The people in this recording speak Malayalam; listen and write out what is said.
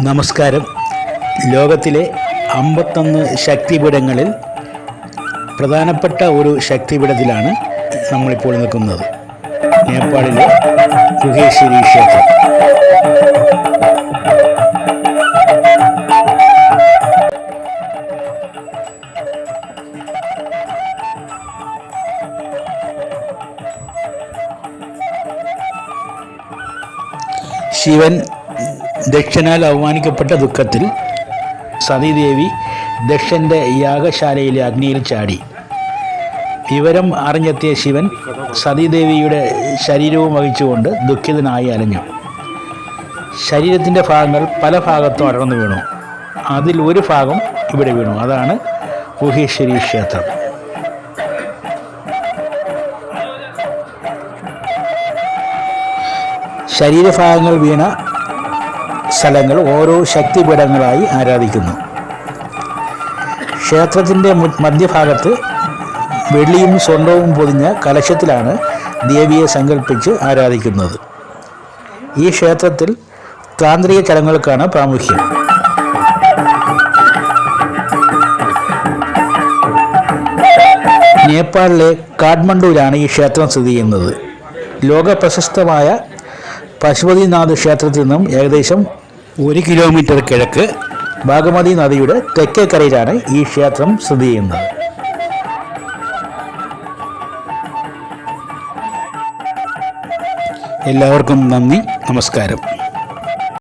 നമസ്കാരം. ലോകത്തിലെ അമ്പത്തൊന്ന് ശക്തിപീഠങ്ങളിൽ പ്രധാനപ്പെട്ട ഒരു ശക്തിപീഠത്തിലാണ് നമ്മളിപ്പോൾ നിൽക്കുന്നത്. നേപ്പാളിലെ ഗുഹേശ്വരി ക്ഷേത്രം. ശിവൻ ദക്ഷനാൽ അവമാനിക്കപ്പെട്ട ദുഃഖത്തിൽ സതീദേവി ദക്ഷന്റെ യാഗശാലയിലെ അഗ്നിയിൽ ചാടി. വിവരം അറിഞ്ഞെത്തിയ ശിവൻ സതീദേവിയുടെ ശരീരവും വഹിച്ചുകൊണ്ട് ദുഃഖിതനായി അലഞ്ഞു. ശരീരത്തിന്റെ ഭാഗങ്ങൾ പല ഭാഗത്തും അടർന്നു വീണു. അതിൽ ഒരു ഭാഗം ഇവിടെ വീണു. അതാണ് ഗുഹേശ്വരി ക്ഷേത്രം. ശരീരഭാഗങ്ങൾ വീണ സ്ഥലങ്ങൾ ഓരോ ശക്തിപീഠങ്ങളായി ആരാധിക്കുന്നു. ക്ഷേത്രത്തിന്റെ മധ്യഭാഗത്ത് വെള്ളിയും സ്വർണവും പൊതിഞ്ഞ കലശത്തിലാണ് ദേവിയെ സങ്കല്പിച്ച് ആരാധിക്കുന്നത്. ഈ ക്ഷേത്രത്തിൽ താന്ത്രിക ചടങ്ങുകൾക്കാണ് പ്രാമുഖ്യം. നേപ്പാളിലെ കാഠ്മണ്ഡുവിലാണ് ഈ ക്ഷേത്രം സ്ഥിതി ചെയ്യുന്നത്. ലോക പ്രശസ്തമായ പശുപതിനാഥ് ക്ഷേത്രത്തിൽ നിന്നും ഏകദേശം ഒരു കിലോമീറ്റർ കിഴക്ക് ബാഗമതി നദിയുടെ തെക്കേക്കരയിലാണ് ഈ ക്ഷേത്രം സ്ഥിതി ചെയ്യുന്നത്. എല്ലാവർക്കും നന്ദി നമസ്കാരം.